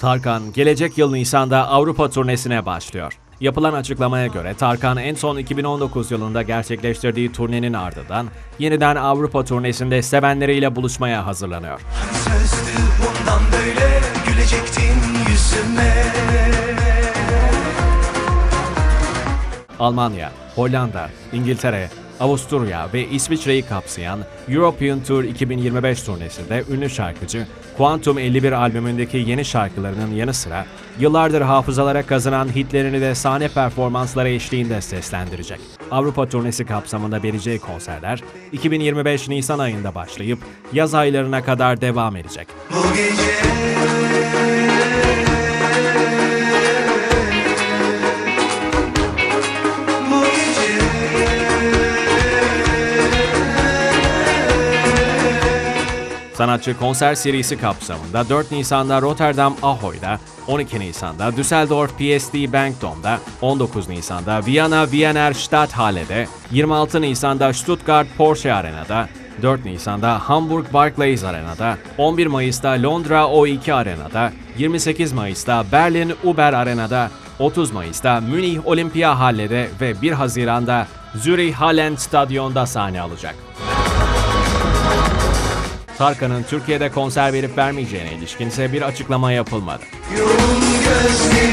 Tarkan gelecek yıl Nisan'da Avrupa turnesine başlıyor. Yapılan açıklamaya göre Tarkan en son 2019 yılında gerçekleştirdiği turnenin ardından yeniden Avrupa turnesinde sevenleriyle buluşmaya hazırlanıyor. Sözdü bundan böyle gülecektin yüzüme Almanya, Hollanda, İngiltere, Avusturya ve İsviçre'yi kapsayan European Tour 2025 turnesinde ünlü şarkıcı Quantum 51 albümündeki yeni şarkılarının yanı sıra yıllardır hafızalara kazanan hitlerini de sahne performansları eşliğinde seslendirecek. Avrupa turnesi kapsamında vereceği konserler 2025 Nisan ayında başlayıp yaz aylarına kadar devam edecek. Bu gece Sanatçı konser serisi kapsamında 4 Nisan'da Rotterdam Ahoy'da, 12 Nisan'da Düsseldorf PSD Bankdom'da, 19 Nisan'da Viyana Wiener Stadthalle'de, 26 Nisan'da Stuttgart Porsche Arena'da, 4 Nisan'da Hamburg Barclays Arena'da, 11 Mayıs'ta Londra O2 Arena'da, 28 Mayıs'ta Berlin Uber Arena'da, 30 Mayıs'ta Münih Olimpiya Halle'de ve 1 Haziran'da Zürich Hallen Stadyon'da sahne alacak. Tarkan'ın Türkiye'de konser verip vermeyeceğine ilişkin ise bir açıklama yapılmadı. Yoğun gözlerini